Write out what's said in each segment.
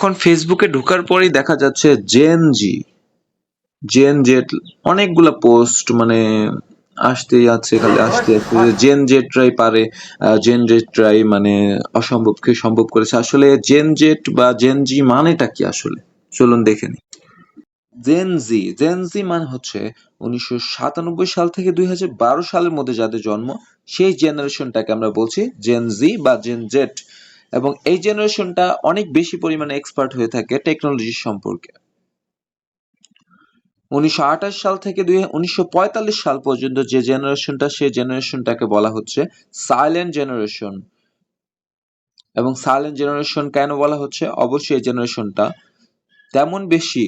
এখন ফেসবুকে ঢোকার পরেই দেখা যাচ্ছে জেন জি জেন জেট অনেকগুলা পোস্ট মানে আসতেই আছে খালি আসতে আছে জেন জেটরাই পারে জেন জেটরাই মানে অসম্ভবকে সম্ভব করেছে। আসলে জেন জেট বা জেন জি মানেটা কি আসলে? চলুন দেখে নিই। জেন জি জেন জি মানে হচ্ছে উনিশশো সাতানব্বই সাল থেকে দুই হাজার বারো সালের মধ্যে যাদের জন্ম, সেই জেনারেশনটাকে আমরা বলছি জেন জি বা জেন জেট এবং এই জেনারেশনটা অনেক বেশি পরিমাণে এক্সপার্ট হয়ে থাকে টেকনোলজি সম্পর্কে। উনিশশো আঠাশ সাল থেকে দুই উনিশশো সাল পর্যন্ত যে জেনারেশনটা সেই জেনারেশনটাকে বলা হচ্ছে সাইলেন্ট জেনারেশন এবং সাইলেন্ট জেনারেশন কেন বলা হচ্ছে? অবশ্যই এই জেনারেশনটা তেমন বেশি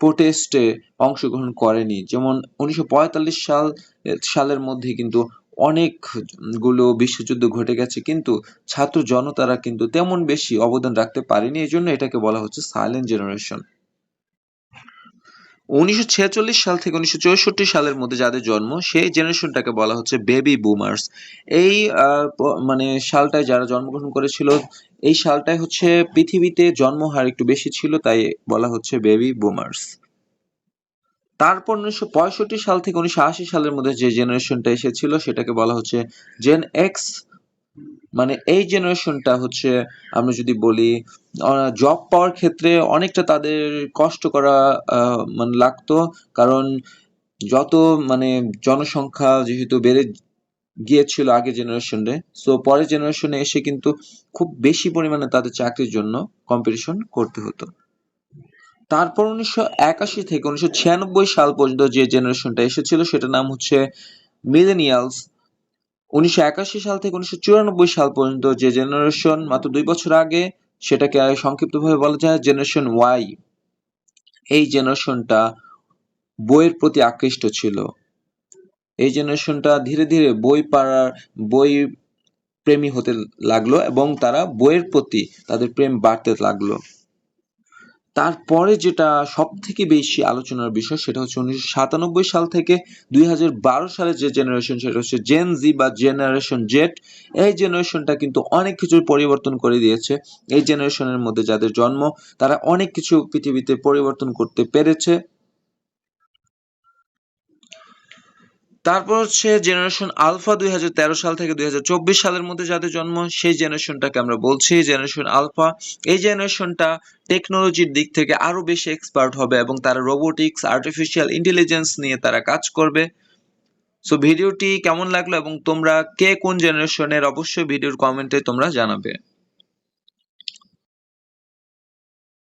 প্রোটেস্টে অংশগ্রহণ করেনি। যেমন উনিশশো পঁয়তাল্লিশ সাল সালের মধ্যে কিন্তু অনেকগুলো বিশ্বযুদ্ধ ঘটে গেছে, কিন্তু ছাত্র জনতারা কিন্তু তেমন বেশি অবদান রাখতে পারেনি, এই জন্য এটাকে বলা হচ্ছে সাইলেন্ট জেনারেশন উনিশশো ছেচল্লিশ সাল থেকে উনিশশো চৌষট্টি সালের মধ্যে যাদের জন্ম, সেই জেনারেশনটাকে বলা হচ্ছে বেবি বুমার্স এই মানে সালটায় যারা জন্মগ্রহণ করেছিল, এই সালটায় হচ্ছে পৃথিবীতে জন্ম হার একটু বেশি ছিল, তাই বলা হচ্ছে বেবি বুমার্স তারপর উনিশশো পঁয়ষট্টি সাল থেকে উনিশশো আশি সালের মধ্যে যে জেনারেশনটা এসেছিল, সেটাকে বলা হচ্ছে জেন এক্স মানে এই জেনারেশনটা হচ্ছে, আমরা যদি বলি জব পাওয়ার ক্ষেত্রে অনেকটা তাদের কষ্ট করা মানে লাগতো। কারণ যত মানে জনসংখ্যা যেহেতু বেড়ে গিয়েছিল আগে জেনারেশনে সো পরের জেনারেশনে এসে কিন্তু খুব বেশি পরিমাণে তাদের চাকরির জন্য কম্পিটিশন করতে হতো। তারপর উনিশশো একাশি থেকে উনিশশো ছিয়ানব্বই সাল পর্যন্ত যে জেনারেশনটা এসেছিল সেটার নাম হচ্ছে মিলেনিয়ালস। উনিশশো একাশি সাল থেকে উনিশশো চুরানব্বই সাল পর্যন্ত যে জেনারেশন মাত্র দুই বছর আগে সেটাকে সংক্ষিপ্তভাবে বলা যায় জেনারেশন ওয়াই। এই জেনারেশনটা বইয়ের প্রতি আকৃষ্ট ছিল। এই জেনারেশনটা ধীরে ধীরে বই পাড়ার বই প্রেমী হতে লাগল এবং তারা বইয়ের প্রতি তাদের প্রেম বাড়তে লাগল। তারপরে যেটা সব থেকে বেশি আলোচনার বিষয় সেটা হচ্ছে উনিশশো সাতানব্বই সাল থেকে দুই হাজার বারো সালের যে জেনারেশন সেটা হচ্ছে জেন জি বা জেনারেশন জেট এই জেনারেশনটা কিন্তু অনেক কিছুর পরিবর্তন করে দিয়েছে। এই জেনারেশনের মধ্যে যাদের জন্ম, তারা অনেক কিছু পৃথিবীতে পরিবর্তন করতে পেরেছে। তারপর হচ্ছে জেনারেশন আলফা দুই হাজার তেরো সাল থেকে দুই হাজার চব্বিশ সালের মধ্যে যাদের জন্ম, সেই জেনারেশনটাকে আমরা বলছি। জেনারেশন আলফা এই জেনারেশনটা টেকনোলজির দিক থেকে আরও বেশি এক্সপার্ট হবে এবং তারা রোবোটিক্স আর্টিফিশিয়াল ইন্টেলিজেন্স নিয়ে তারা কাজ করবে। সো ভিডিওটি কেমন লাগল এবং তোমরা কে কোন জেনারেশনের অবশ্যই ভিডিওর কমেন্টে তোমরা জানাবে।